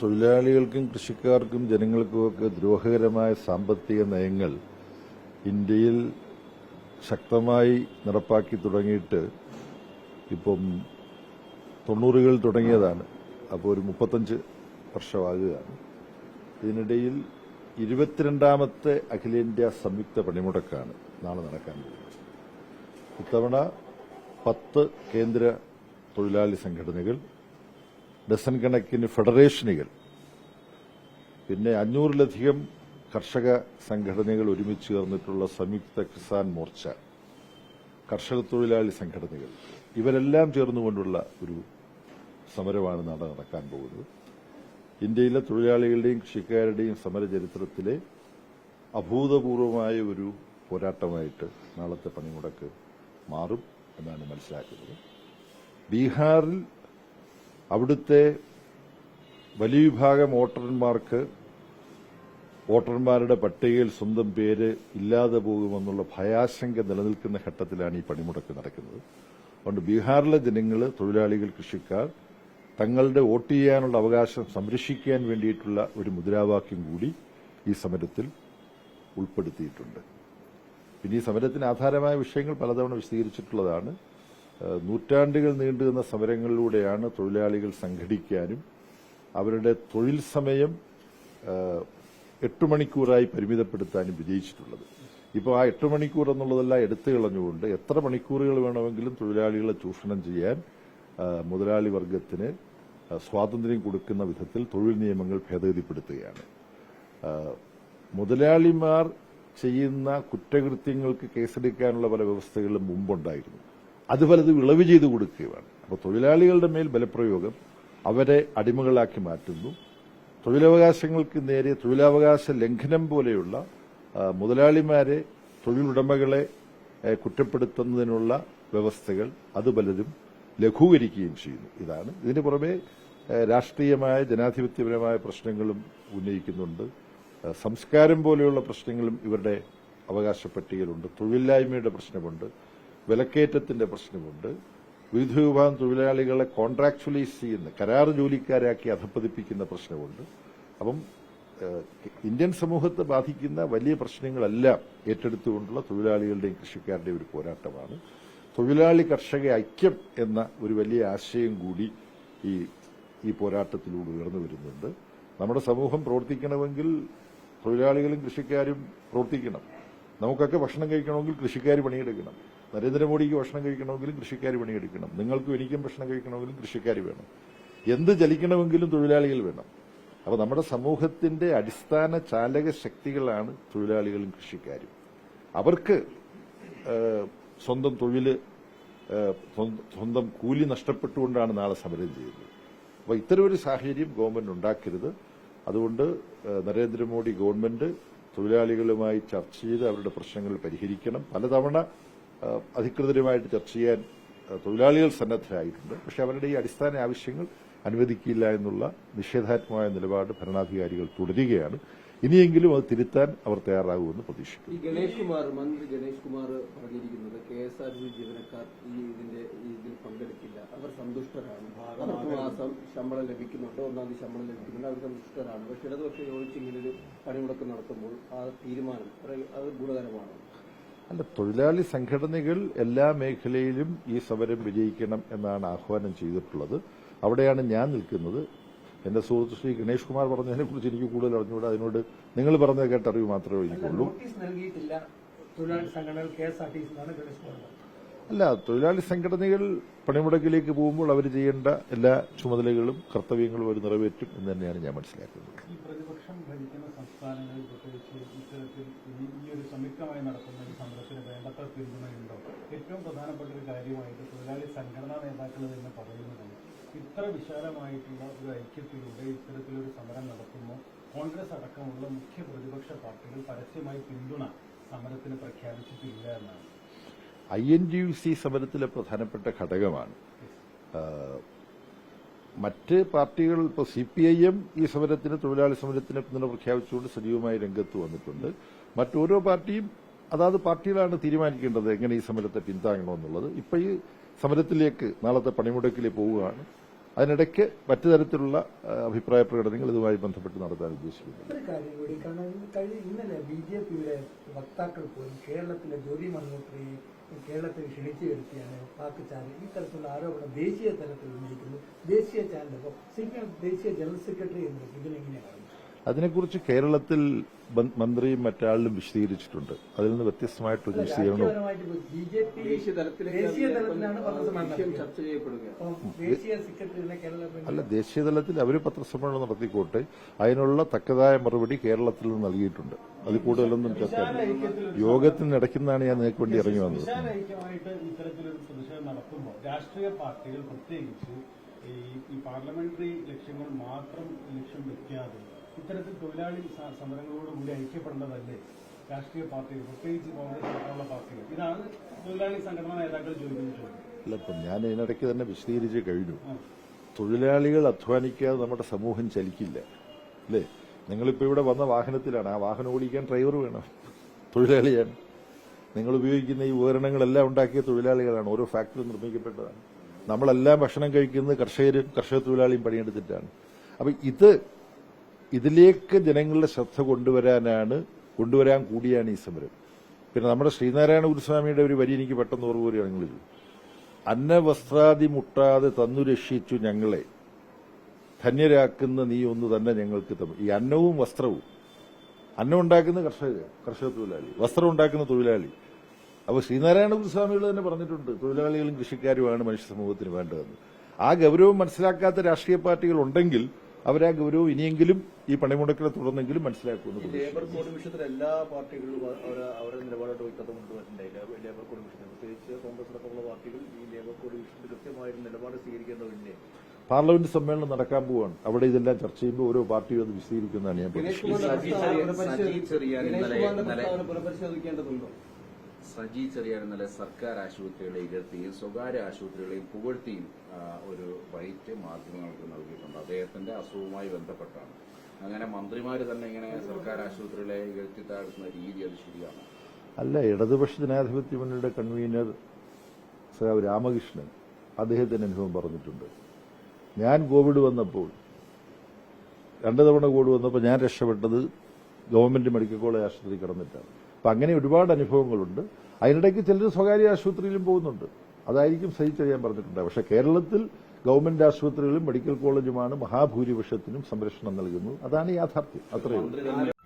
തൊഴിലാളികൾക്കും കൃഷിക്കാർക്കും ജനങ്ങൾക്കുമൊക്കെ ദ്രോഹകരമായ സാമ്പത്തിക നയങ്ങൾ ഇന്ത്യയിൽ ശക്തമായി നടപ്പാക്കി തുടങ്ങിയിട്ട് ഇപ്പം തൊണ്ണൂറുകൾ തുടങ്ങിയതാണ്. അപ്പോൾ ഒരു മുപ്പത്തഞ്ച് വർഷമാകുകയാണ്. ഇതിനിടയിൽ ഇരുപത്തിരണ്ടാമത്തെ അഖിലേന്ത്യാ സംയുക്ത പണിമുടക്കാണ് നാളെ നടക്കാൻ പോകുന്നത്. ഇത്തവണ പത്ത് കേന്ദ്ര തൊഴിലാളി സംഘടനകൾ ഡസൻ കണക്കിന് ഫെഡറേഷനുകൾ. പിന്നെ അഞ്ഞൂറിലധികം കർഷക സംഘടനകൾ ഒരുമിച്ച് ചേർന്നിട്ടുള്ള സംയുക്ത കിസാൻ മോർച്ച കർഷക തൊഴിലാളി സംഘടനകൾ. ഇവരെല്ലാം ചേർന്നുകൊണ്ടുള്ള ഒരു സമരമാണ് നാളെ നടക്കാൻ പോകുന്നത്. ഇന്ത്യയിലെ തൊഴിലാളികളുടെയും കൃഷിക്കാരുടെയും സമര ചരിത്രത്തിലെ അഭൂതപൂർവമായ ഒരു പോരാട്ടമായിട്ട് നാളത്തെ പണിമുടക്ക് മാറും എന്നാണ് മനസ്സിലാക്കുന്നത്. ബീഹാറിൽ അവിടുത്തെ വലിയ വിഭാഗം വോട്ടർമാർക്ക് വോട്ടർമാരുടെ പട്ടികയിൽ സ്വന്തം പേര് ഇല്ലാതെ പോകുമെന്നുള്ള ഭയാശങ്ക നിലനിൽക്കുന്ന ഘട്ടത്തിലാണ് ഈ പണിമുടക്ക് നടക്കുന്നത്. അതുകൊണ്ട് ബീഹാറിലെ ജനങ്ങൾ തൊഴിലാളികൾ കൃഷിക്കാർ തങ്ങളുടെ വോട്ട് ചെയ്യാനുള്ള അവകാശം സംരക്ഷിക്കാൻ വേണ്ടിയിട്ടുള്ള ഒരു മുദ്രാവാക്യം കൂടി ഈ സമരത്തിൽ ഉൾപ്പെടുത്തിയിട്ടുണ്ട്. പിന്നെ ഈ സമരത്തിന് ആധാരമായ വിഷയങ്ങൾ പലതവണ വിശദീകരിച്ചിട്ടുള്ളതാണ്. നൂറ്റാണ്ടുകൾ നീണ്ടുനിന്ന സമരങ്ങളിലൂടെയാണ് തൊഴിലാളികൾ സംഘടിക്കാനും അവരുടെ തൊഴിൽ സമയം എട്ട് മണിക്കൂറായി പരിമിതപ്പെടുത്താനും വിജയിച്ചിട്ടുള്ളത്. ഇപ്പോൾ ആ എട്ട് മണിക്കൂർ എന്നുള്ളതല്ല എടുത്തു കളഞ്ഞുകൊണ്ട് എത്ര മണിക്കൂറുകൾ വേണമെങ്കിലും തൊഴിലാളികളെ ചൂഷണം ചെയ്യാൻ മുതലാളി വർഗത്തിന് സ്വാതന്ത്ര്യം കൊടുക്കുന്ന വിധത്തിൽ തൊഴിൽ നിയമങ്ങൾ ഭേദഗതിപ്പെടുത്തുകയാണ്. മുതലാളിമാർ ചെയ്യുന്ന കുറ്റകൃത്യങ്ങൾക്ക് കേസെടുക്കാനുള്ള പല വ്യവസ്ഥകളും മുമ്പുണ്ടായിരുന്നു. അത് വിളവ് ചെയ്തു കൊടുക്കുകയാണ്. അപ്പോൾ തൊഴിലാളികളുടെ മേൽ ബലപ്രയോഗം അവരെ അടിമകളാക്കി മാറ്റുന്നു. തൊഴിലവകാശങ്ങൾക്ക് നേരെ തൊഴിലവകാശ ലംഘനം പോലെയുള്ള മുതലാളിമാരെ തൊഴിലുടമകളെ കുറ്റപ്പെടുത്തുന്നതിനുള്ള വ്യവസ്ഥകൾ അത് പലരും ലഘൂകരിക്കുകയും ചെയ്യുന്നു. ഇതാണ്. ഇതിന് പുറമെ രാഷ്ട്രീയമായ ജനാധിപത്യപരമായ പ്രശ്നങ്ങളും ഉന്നയിക്കുന്നുണ്ട്. സംസ്കാരം പോലെയുള്ള പ്രശ്നങ്ങളും ഇവരുടെ അവകാശ പട്ടികയിലുണ്ട്. തൊഴിലില്ലായ്മയുടെ പ്രശ്നമുണ്ട്. വിലക്കയറ്റത്തിന്റെ പ്രശ്നമുണ്ട്. വിവിധ വിഭാഗം തൊഴിലാളികളെ കോൺട്രാക്ച്വലൈസ് ചെയ്യുന്ന കരാർ ജോലിക്കാരാക്കി അധപ്പതിപ്പിക്കുന്ന പ്രശ്നമുണ്ട്. അപ്പം ഇന്ത്യൻ സമൂഹത്തെ ബാധിക്കുന്ന വലിയ പ്രശ്നങ്ങളെല്ലാം ഏറ്റെടുത്തുകൊണ്ടുള്ള തൊഴിലാളികളുടെയും കൃഷിക്കാരുടെയും ഒരു പോരാട്ടമാണ്. തൊഴിലാളി കർഷക ഐക്യം എന്ന ഒരു വലിയ ആശയം കൂടി ഈ ഈ പോരാട്ടത്തിലൂടെ ഉയർന്നു വരുന്നുണ്ട്. നമ്മുടെ സമൂഹം പ്രവർത്തിക്കണമെങ്കിൽ തൊഴിലാളികളും കൃഷിക്കാരും പ്രവർത്തിക്കണം. നമുക്കൊക്കെ ഭക്ഷണം കഴിക്കണമെങ്കിൽ കൃഷിക്കാർ പണിയെടുക്കണം. നരേന്ദ്രമോദിക്ക് ഭക്ഷണം കഴിക്കണമെങ്കിലും കൃഷിക്കാർ പണിയെടുക്കണം. നിങ്ങൾക്കും എനിക്കും ഭക്ഷണം കഴിക്കണമെങ്കിലും കൃഷിക്കാർ വേണം. എന്ത് ചലിക്കണമെങ്കിലും തൊഴിലാളികൾ വേണം. അപ്പോൾ നമ്മുടെ സമൂഹത്തിന്റെ അടിസ്ഥാന ചാലക ശക്തികളാണ് തൊഴിലാളികളും കൃഷിക്കാരും. അവർക്ക് സ്വന്തം തൊഴിൽ സ്വന്തം- കൂലി നഷ്ടപ്പെട്ടുകൊണ്ടാണ് നാളെ സമരം ചെയ്യുന്നത്. അപ്പോൾ ഇത്തരം ഒരു സാഹചര്യം ഗവൺമെന്റ് ഉണ്ടാക്കരുത്. അതുകൊണ്ട് നരേന്ദ്രമോദി ഗവൺമെന്റ് തൊഴിലാളികളുമായി ചർച്ച ചെയ്ത് അവരുടെ പ്രശ്നങ്ങൾ പരിഹരിക്കണം. പലതവണ അധികൃതരുമായിട്ട് ചർച്ച ചെയ്യാൻ തൊഴിലാളികൾ സന്നദ്ധരായിട്ടുണ്ട്. പക്ഷെ അവരുടെ ഈ അടിസ്ഥാന ആവശ്യങ്ങൾ അനുവദിക്കില്ല എന്നുള്ള നിഷേധാത്മകമായ നിലപാട് ഭരണാധികാരികൾ തുടരുകയാണ്. ഇനിയെങ്കിലും അത് തിരുത്താൻ അവർ തയ്യാറാകുമെന്ന് പ്രതീക്ഷിക്കുന്നു. ഗണേഷ് കുമാർ മന്ത്രി ഗണേഷ് കുമാർ പറഞ്ഞിരിക്കുന്നത് കെ എസ് ആർ സി ജീവനക്കാർ ഈ ഇതിന്റെ ഇതിൽ പങ്കെടുക്കില്ല. അവർ സന്തുഷ്ടരാണ്. അവർക്ക് മാസം ശമ്പളം ലഭിക്കുന്നുണ്ട്. ഒന്നാം തീയതി ശമ്പളം ലഭിക്കുന്നുണ്ട്. അവർ സന്തുഷ്ടരാണ്. പക്ഷെ ഇടതുപക്ഷം യോജിച്ച് ഇങ്ങനൊരു പണിമുടക്ക് നടത്തുമ്പോൾ ആ തീരുമാനം അത് ഗുണകരമാണ്? അല്ല തൊഴിലാളി സംഘടനകൾ എല്ലാ മേഖലയിലും ഈ സമരം വിജയിക്കണം എന്നാണ് ആഹ്വാനം ചെയ്തിട്ടുള്ളത്. അവിടെയാണ് ഞാൻ നിൽക്കുന്നത്. എന്റെ സുഹൃത്ത് ശ്രീ ഗണേഷ് കുമാർ പറഞ്ഞതിനെ കുറിച്ച് എനിക്ക് കൂടുതൽ അറിഞ്ഞുകൂടാ. അതിനോട് നിങ്ങൾ പറഞ്ഞ കേട്ടറിവ് മാത്രമേ എനിക്കുള്ളൂ. അല്ല തൊഴിലാളി സംഘടനകൾ പണിമുടക്കിലേക്ക് പോകുമ്പോൾ അവർ ചെയ്യേണ്ട എല്ലാ ചുമതലകളും കർത്തവ്യങ്ങളും അവർ നിറവേറ്റും എന്ന് തന്നെയാണ് ഞാൻ മനസ്സിലാക്കുന്നത്. സംസ്ഥാനങ്ങളിൽ പ്രത്യേകിച്ച് ഇത്തരത്തിൽ ഈ- ഈ ഒരു സംയുക്തമായി നടത്തുന്ന ഈ സമരത്തിന് വേണ്ടത്ര പിന്തുണയുണ്ടോ? ഏറ്റവും പ്രധാനപ്പെട്ട ഒരു കാര്യമായിട്ട് തൊഴിലാളി സംഘടനാ നേതാക്കൾ തന്നെ പറയുന്നത് ഇത്ര വിശാലമായിട്ടുള്ള ഒരു ഐക്യത്തിലൂടെ ഇത്തരത്തിലൊരു സമരം നടത്തുമ്പോൾ കോൺഗ്രസ് അടക്കമുള്ള മുഖ്യ പ്രതിപക്ഷ പാർട്ടികൾ പരസ്യമായി പിന്തുണ സമരത്തിന് പ്രഖ്യാപിച്ചിട്ടില്ല എന്നാണ്. I N D U C സമരത്തിലെ പ്രധാനപ്പെട്ട ഘടകമാണ്. മറ്റ് പാർട്ടികൾ ഇപ്പോൾ സി പി ഐ എം ഈ സമരത്തിന് തൊഴിലാളി സമരത്തിന് പിന്തുണ പ്രഖ്യാപിച്ചുകൊണ്ട് സജീവമായി രംഗത്ത് വന്നിട്ടുണ്ട്. മറ്റോരോ പാർട്ടിയും അതാത് പാർട്ടികളാണ് തീരുമാനിക്കേണ്ടത് എങ്ങനെ ഈ സമരത്തെ പിന്താങ്ങണമെന്നുള്ളത്. ഇപ്പൊ ഈ സമരത്തിലേക്ക് നാളത്തെ പണിമുടക്കിലേക്ക് പോവുകയാണ്. അതിനിടയ്ക്ക് മറ്റു തരത്തിലുള്ള അഭിപ്രായ പ്രകടനങ്ങൾ ഇതുമായി ബന്ധപ്പെട്ട് നടത്താൻ ഉദ്ദേശിക്കുന്നു. ഇന്നലെ ബി ജെ പിയുടെ വക്താക്കൾ പോലും കേരളത്തിലെ ജ്യോതി മൽഹോത്രയെ കേരളത്തിൽ ക്ഷണിച്ചു വരുത്തിയാണ് പാക് ചാനൽ. ഇത്തരത്തിലുള്ള തരത്തിലുള്ള ആരോപണം ദേശീയ തലത്തിൽ ഉന്നയിക്കുന്നു. ദേശീയ ചാനൽ സി പി ദേശീയ ജനറൽ സെക്രട്ടറി എന്ന് ഇതിനെങ്ങനെയാണ് അതിനെക്കുറിച്ച് കേരളത്തിൽ മന്ത്രിയും മറ്റാളിലും വിശദീകരിച്ചിട്ടുണ്ട്. അതിൽ നിന്ന് വ്യത്യസ്തമായിട്ടൊരു കേരള അല്ല ദേശീയ തലത്തിൽ അവർ പത്രസമ്മേളനം നടത്തിക്കോട്ടെ. അതിനുള്ള തക്കതായ മറുപടി കേരളത്തിൽ നിന്ന് നൽകിയിട്ടുണ്ട്. അത് കൂടുതലൊന്നും ചർച്ച യോഗത്തിന് നടക്കുന്നതാണ് ഞാൻ നിങ്ങൾക്ക് വേണ്ടി ഇറങ്ങി വന്നത്. രാഷ്ട്രീയ പാർട്ടികൾ പ്രത്യേകിച്ച് ഈ ഈ പാർലമെന്ററി ലക്ഷ്യങ്ങൾ മാത്രം ലക്ഷ്യം വെക്കാതെ ഇത്തരത്തിൽ തൊഴിലാളി സമരങ്ങളോട് കൂടി ഐക്യപ്പെടേണ്ടതല്ലേ രാഷ്ട്രീയ പാർട്ടികൾ പ്രത്യേകിച്ച് കോൺഗ്രസ് അടക്കമുള്ള പാർട്ടികൾ? ഇതാണ് തൊഴിലാളി സംഘടനാ നേതാക്കൾ ചോദിക്കുന്ന ചോദ്യം. അല്ല ഇപ്പം ഞാൻ ഇതിനിടയ്ക്ക് തന്നെ വിശദീകരിച്ച് കഴിഞ്ഞു. തൊഴിലാളികൾ അധ്വാനിക്കാതെ നമ്മുടെ സമൂഹം ചലിക്കില്ല. അല്ലേ? നിങ്ങളിപ്പോൾ ഇവിടെ വന്ന വാഹനത്തിലാണ്. ആ വാഹനം ഓടിക്കാൻ ഡ്രൈവർ വേണം. തൊഴിലാളിയാണ്. നിങ്ങൾ ഉപയോഗിക്കുന്ന ഈ ഉപകരണങ്ങളെല്ലാം ഉണ്ടാക്കിയ തൊഴിലാളികളാണ്. ഓരോ ഫാക്ടറി നിർമ്മിക്കപ്പെട്ടതാണ്. നമ്മളെല്ലാം ഭക്ഷണം കഴിക്കുന്നത് കർഷകരും കർഷക തൊഴിലാളിയും പണിയെടുത്തിട്ടാണ്. അപ്പൊ ഇത് ഇതിലേക്ക് ജനങ്ങളുടെ ശ്രദ്ധ കൊണ്ടുവരാനാണ് കൊണ്ടുവരാൻ കൂടിയാണ് ഈ സമരം. പിന്നെ നമ്മുടെ ശ്രീനാരായണ ഗുരുസ്വാമിയുടെ ഒരു വരി എനിക്ക് പെട്ടെന്ന് ഓർമ്മ വരികയാണെങ്കിൽ അന്നവസ്ത്രാദി മുട്ടാതെ തന്നു രക്ഷിച്ചു ഞങ്ങളെ. ധന്യരാക്കുന്ന നീ ഒന്ന് തന്നെ ഞങ്ങൾക്ക് ഈ അന്നവും വസ്ത്രവും. അന്നം ഉണ്ടാക്കുന്ന കർഷക കർഷക തൊഴിലാളി വസ്ത്രം ഉണ്ടാക്കുന്ന തൊഴിലാളി. അപ്പോൾ ശ്രീനാരായണ ഗുരുസ്വാമികൾ തന്നെ പറഞ്ഞിട്ടുണ്ട് തൊഴിലാളികളും കൃഷിക്കാരുമാണ് മനുഷ്യ സമൂഹത്തിന് വേണ്ടതെന്ന്. ആ ഗൗരവം മനസ്സിലാക്കാത്ത രാഷ്ട്രീയ പാർട്ടികൾ ഉണ്ടെങ്കിൽ അവരാ ഗൗരവം ഇനിയെങ്കിലും ഈ പണിമുടക്കിനെ തുടർന്നെങ്കിലും മനസ്സിലാക്കുമെന്ന്. ലേബർ കോഡ് വിഷയത്തിൽ എല്ലാ പാർട്ടികളും അവരെ അവരുടെ നിലപാടായിട്ട് വ്യക്തത കൊണ്ടുവരണ്ടായില്ല ലേബർ കോഡ് വിഷയത്തിൽ പ്രത്യേകിച്ച് കോൺഗ്രസ് അടക്കമുള്ള പാർട്ടികൾ ഈ ലേബർ കോഡ് വിഷയത്തിൽ കൃത്യമായ ഒരു നിലപാട് സ്വീകരിക്കേണ്ടതില്ലേ പാർലമെന്റ് സമ്മേളനം നടക്കാൻ പോവാണ്. അവിടെ ഇതെല്ലാം ചർച്ച ചെയ്യുമ്പോൾ ഓരോ പാർട്ടിയും അത് വിശദീകരിക്കുന്നതാണ് ഞാൻ പുനഃപരിശോധിക്കേണ്ടതുണ്ടോ? സജി ചെറിയാൻ ഇന്നലെ സർക്കാർ ആശുപത്രികളെ ഇകഴ്ത്തിയും സ്വകാര്യ ആശുപത്രികളെയും പുകഴ്ത്തിയും ഒരു വൈറ്റ് മാധ്യമങ്ങൾക്ക് നൽകിയിട്ടുണ്ട്. അദ്ദേഹത്തിന്റെ അസുഖവുമായി ബന്ധപ്പെട്ടാണ്. അങ്ങനെ മന്ത്രിമാർ തന്നെ ഇങ്ങനെ സർക്കാർ ആശുപത്രികളെ ഇകഴ്ത്തി താഴ്ത്തുന്ന രീതി അത് ശരിയാണ്. അല്ല ഇടതുപക്ഷ ജനാധിപത്യ മുന്നണിയുടെ കൺവീനർ സഖാവ് രാമകൃഷ്ണൻ അദ്ദേഹത്തിന്റെ അനുഭവം പറഞ്ഞിട്ടുണ്ട്. ഞാൻ കോവിഡ് വന്നപ്പോൾ രണ്ടു തവണ കോവിഡ് വന്നപ്പോൾ ഞാൻ രക്ഷപ്പെട്ടത് ഗവൺമെന്റ് മെഡിക്കൽ കോളേജ് ആശുപത്രി കിടന്നിട്ടാണ്. അപ്പൊ അങ്ങനെ ഒരുപാട് അനുഭവങ്ങളുണ്ട്. അതിനിടയ്ക്ക് ചിലർ സ്വകാര്യ ആശുപത്രിയിലും പോകുന്നുണ്ട്. അതായിരിക്കും സഹിച്ചറിയാൻ പറഞ്ഞിട്ടുണ്ട് പക്ഷേ കേരളത്തിൽ ഗവൺമെന്റ് ആശുപത്രികളും മെഡിക്കൽ കോളേജുമാണ് മഹാഭൂരിപക്ഷത്തിനും സംരക്ഷണം നൽകുന്നത്. അതാണ് യാഥാർത്ഥ്യം. അത്രയേ ഉള്ളൂ. മന്ത്രി തന്നെ